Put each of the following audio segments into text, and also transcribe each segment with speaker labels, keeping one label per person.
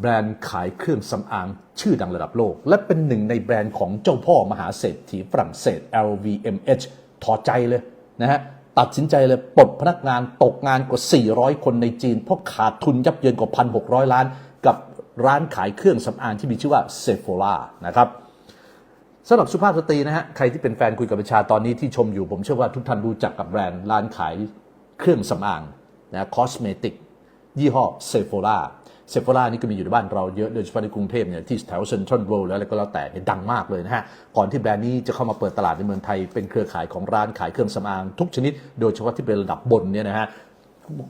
Speaker 1: แบรนด์ขายเครื่องสำอางชื่อดังระดับโลก และเป็นหนึ่งในแบรนด์ของเจ้าพ่อมหาเศรษฐีฝรั่งเศส LVMH ถอดใจเลยนะฮะตัดสินใจเลยปลดพนักงานตกงานกว่า 400 คนในจีน เพราะขาดทุนยับเยินกว่า 1,600 ล้าน กับร้านขายเครื่องสำอางที่มีชื่อว่า Sephora นะครับสำหรับสุภาพสตรีนะฮะใครที่เป็นแฟนคุยกับประชาตอนนี้ที่ชมอยู่ผมเชื่อว่าทุกท่านรู้จักกับแบรนด์ร้านขายเครื่องสำอางนะคอสเมติกยี่ห้อเซฟ o รา เซฟ o รานี่ก็มีอยู่ในบ้านเราเยอะโดยเฉพาะในกรุงเทพเนี่ยที่แถวเซ็นทรัลเวิลด์แล้วอะไรก็แล้วแต่เนี่ยดังมากเลยนะฮะ ก่อนที่แบรนด์นี้จะเข้ามาเปิดตลาดในเมืองไทย เป็นเครือข่ายของร้านขายเครื่องสำอางทุกชนิด โดยเฉพาะที่เป็นระดับบนเนี่ยนะฮะ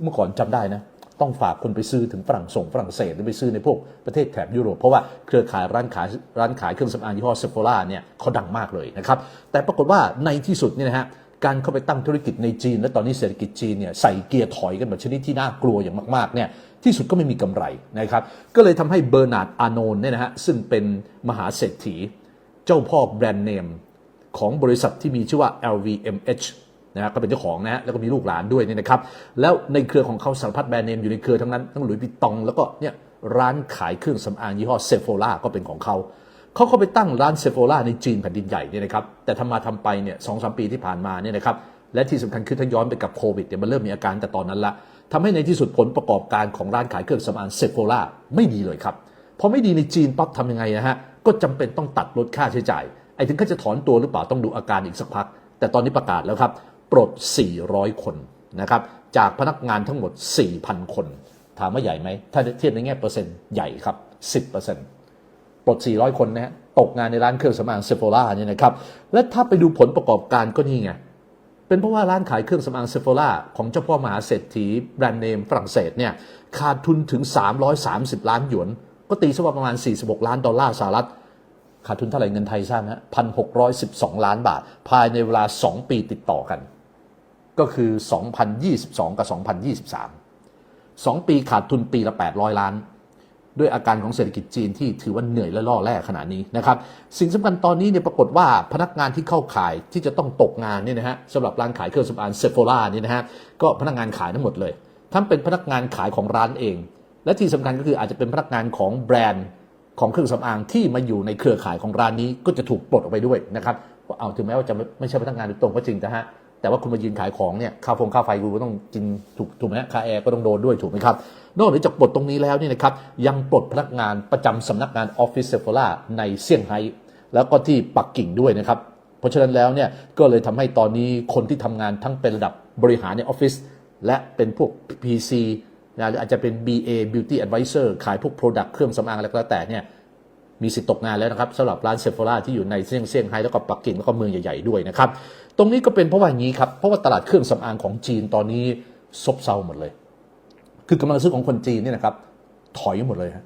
Speaker 1: เมื่อก่อนจำได้นะต้องฝากคนไปซื้อถึงฝรั่งส่งฝรั่งเศสหรือไปซื้อในพวกประเทศแถบยุโรป เพราะว่าเครือข่ายร้านขายร้านขายเครื่องสำอางยี่ห้อเซฟ o ราเนี่ยเขาดังมากเลยนะครับแต่ปรากฏว่าในที่สุดเนี่ยนะฮะ การเข้าไปตั้งธุรกิจในจีน และตอนนี้เศรษฐกิจจีนเนี่ยใส่เกียร์ถอยกันแบบชนิดที่น่ากลัวอย่างมากๆเนี่ยที่สุดก็ไม่มีกำไรนะครับก็เลยทำให้เบอร์นาร์ดอาโนนเนี่ยนะฮะซึ่งเป็นมหาเศรษฐี เจ้าพ่อแบรนด์เนมของบริษัทที่มีชื่อว่า LVMH นะฮะก็เป็นเจ้าของนะฮะแล้วก็มีลูกหลานด้วยเนี่ยนะครับ แล้วในเครือของเขาสารพัดแบรนด์เนมอยู่ในเครือทั้งนั้นทั้งหลุยส์วิตตองแล้วก็เนี่ยร้านขายเครื่องสำอางยี่ห้อเซฟ o ราก็เป็นของเขา เขาเข้าไปตั้งร้านเซฟ o ราในจีนแผ่นดินใหญ่เนี่ยนะครับแต่ทำมาทำไปเนี่ยสองสามปีที่ผ่านมาเนี่ยนะครับและที่สำคัญคือถ้าย้อนไปกับโควิดเนี่ยมันเริ่มมีอาการแต่ตอนนั้นละทำให้ในที่สุดผลประกอบการของร้านขายเครื่องสำอางเซฟ o ราไม่ดีเลยครับพอไม่ดีในจีนปั๊บทำยังไงนะฮะก็จำเป็นต้องตัดลดค่าใช้จ่ายไอ้ถึงเขาจะถอนตัวหรือเปล่าต้องดูอาการอีกสักพัก แต่ตอนนี้ประกาศแล้วครับ ปลด 400 คนนะครับจากพนักงานทั้งหมด 4,000 คน ถามว่าใหญ่ไหม ถ้าเทียบในแง่เปอร์เซ็นต์ใหญ่ครับ 10%ป ปลด 400 คนนะฮะตกงานในร้านเครื่องสำอางเซฟ o ราเนี่ยนะครับ และถ้าไปดูผลประกอบการก็นี่ไง เป็นเพราะว่าร้านขายเครื่องสำอางเซฟ o ราของเจ้าพ่อมหาเศรษฐีแบรนด์เนมฝรั่งเศสเนี่ยขาดทุนถึง 330 ล้านหยวน ก็ตีซะว่าประมาณ 46 ล้านดอลลาร์สหรัฐ ขาดทุนเท่าไหร่เงินไทยทราบไหมพันหกร้อยสิบสองล้านบาท ภายในเวลา 2 ปีติดต่อกัน ก็คือ 2022 กับ 2023 2 ปีขาดทุนปีละ 800 ล้าน ด้วยอาการของเศรษฐกิจจีนที่ถือว่าเหนื่อยและล่อแร่ขนาดนี้นะครับสิ่งสำคัญตอนนี้เนี่ยปรากฏว่าพนักงานที่เข้าขายที่จะต้องตกงานเนี่ยนะฮะสำหรับร้านขายเครื่องสำอางเซฟ o ราเนี่ยนะฮะก็พนักงานขายทั้งหมดเลยทั้งเป็นพนักงานขายของร้านเอง และที่สำคัญก็คืออาจจะเป็นพนักงานของแบรนด์ของเครื่องสำอางที่มาอยู่ในเครือข่ายของร้านนี้ก็จะถูกปลดออกไปด้วยนะครับเอาถึงแม้ว่าจะไม่ใช่พนักงานโดยตรงก็จริงแต่ฮะแต่ว่าคุณมายืนขายของเนี่ยค่าฟงค่าไฟกูก็ต้องกินถูกถูกไหมฮะค่าแอร์ก็ต้องโดนด้วยถูกไหมครับ นอกจากปลดตรงนี้แล้วเนี่ยนะครับยังปลดพนักงานประจำสำนักงานออฟฟิศเซฟ o ราในเซี่ยงไฮ้แล้วก็ที่ปักกิ่งด้วยนะครับ เพราะฉะนั้นแล้วเนี่ยก็เลยทำให้ตอนนี้คนที่ทำงานทั้งเป็นระดับบริหารในออฟฟิศและเป็นพวก PC นะหรืออาจจะเป็น BA Beauty Advisor ขายพวก Product เครื่องสำอางอะไรก็แล้วแต่เนี่ยมีสิทธิ์ตกงานแล้วนะครับสำหรับร้านเซฟ o ราที่อยู่ในเซี่ยงเซี่ยงไฮ้แล้วก็ปักกิ่งแล้วก็เมืองใหญ่ๆด้วยนะครับ ตรงนี้ก็เป็นเพราะว่าอย่างนี้ครับ เพราะว่าตลาดเครื่องสำอางของจีนตอนนี้ซบเซาหมดเลย คือกำลังซื้อของคนจีนนี่นะครับถอยหมดเลยฮะ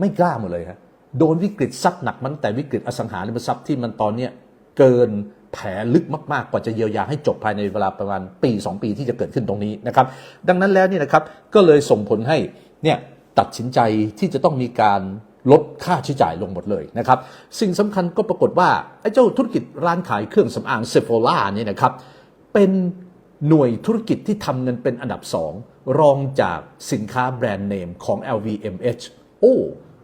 Speaker 1: ไม่กล้าหมดเลยฮะโดนวิกฤตซัดหนักมันแต่วิกฤตอสังหาริมทรัพย์ที่มันตอนเนี้ยเกินแผลลึกมากๆ กว่าจะเยียวยาให้จบภายในเวลาประมาณปี 2 ปีที่จะเกิดขึ้นตรงนี้นะครับ ดังนั้นแล้วเนี่ยนะครับก็เลยส่งผลให้เนี่ยตัดสินใจที่จะต้องมีการลดค่าใช้จ่ายลงหมดเลยนะครับ สิ่งสำคัญก็ปรากฏว่าไอ้เจ้าธุรกิจร้านขายเครื่องสำอางเซฟ o ราเนี่ยนะครับเป็น หน่วยธุรกิจที่ทำเงินเป็นอันดับสองรองจากสินค้าแบรนด์เนมของ LVMH โอ้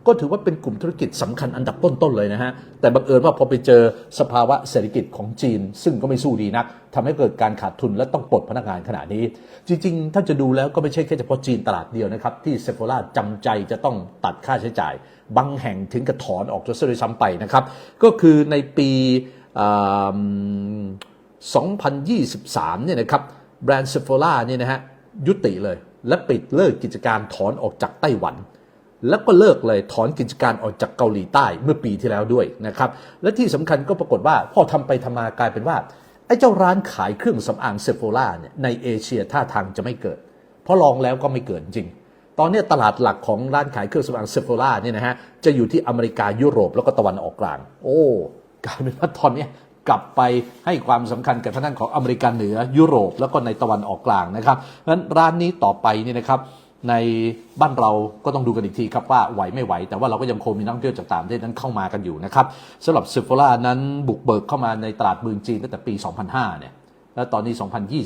Speaker 1: ก็ถือว่าเป็นกลุ่มธุรกิจสำคัญอันดับต้น ๆ เลยนะฮะ แต่บังเอิญว่าพอไปเจอสภาวะเศรษฐกิจของจีน ซึ่งก็ไม่สู้ดีนักทำให้เกิดการขาดทุนและต้องปลดพนักงานขนาดนี้ จริง ๆ ถ้าจะดูแล้วก็ไม่ใช่แค่เฉพาะจีนตลาดเดียวนะครับ ที่เซฟ o ราจำใจจะต้องตัดค่าใช้จ่าย บางแห่งถึงกับถอนออกจนเสียด้วยซ้ำไปนะครับ ก็คือในปี 2023 เนี่ยนะครับแบรนด์เซฟ o ราเนี่ยนะฮะยุติเลย และปิดเลิกกิจการถอนออกจากไต้หวัน แล้วก็เลิกเลยถอนกิจการออกจากเกาหลีใต้เมื่อปีที่แล้วด้วยนะครับและที่สำคัญก็ปรากฏว่าพอทำไปทำมากลายเป็นว่าไอ้เจ้าร้านขายเครื่องสำอางเซฟ o ราเนี่ยในเอเชียท่าทางจะไม่เกิด เพราะลองแล้วก็ไม่เกิดจริง ตอนนี้ตลาดหลักของร้านขายเครื่องสำอางเซฟ o ราเนี่ยนะฮะจะอยู่ที่อเมริกายุโรปแล้วก็ตะวันออกกลาง โอ้กลายเป็นว่าตอนนี้ กลับไปให้ความสำคัญกับทางด้านของอเมริกาเหนือยุโรปแล้วก็ในตะวันออกกลางนะครับงั้นร้านนี้ต่อไปนี่นะครับในบ้านเราก็ต้องดูกันอีกทีครับว่าไหวไม่ไหว แต่ว่าเราก็ยังคงมีนักท่องเที่ยวจากต่างประเทศนั้นเข้ามากันอยู่นะครับสำหรับเซฟ o รานั้นบุกเบิกเข้ามาในตลาดเมืองจีนตั้งแต่ปี 2005 เนี่ยแล้วตอนนี้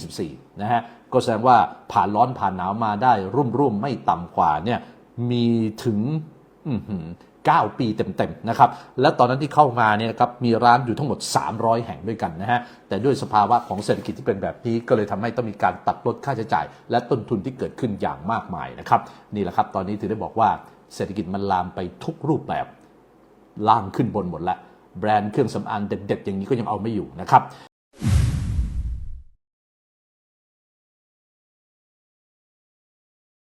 Speaker 1: 2024 นะฮะก็แสดงว่าผ่านร้อนผ่านหนาวมาได้ร่วมๆไม่ต่ำกว่าเนี่ยมีถึงอื 9 ปีเต็มๆนะครับและตอนนั้นที่เข้ามาเนี่ยนะครับมีร้านอยู่ทั้งหมด 300 แห่งด้วยกันนะฮะแต่ด้วยสภาวะของเศรษฐกิจที่เป็นแบบนี้ก็เลยทำให้ต้องมีการตัดลดค่าใช้จ่าย และต้นทุนที่เกิดขึ้นอย่างมากมายนะครับนี่แหละครับตอนนี้ถือได้บอกว่าเศรษฐกิจมันลามไปทุกรูปแบบล่างขึ้นบนหมดแล้วแบรนด์เครื่องสำอางเด็ดๆอย่างนี้ก็ยังเอาไม่อยู่นะครับ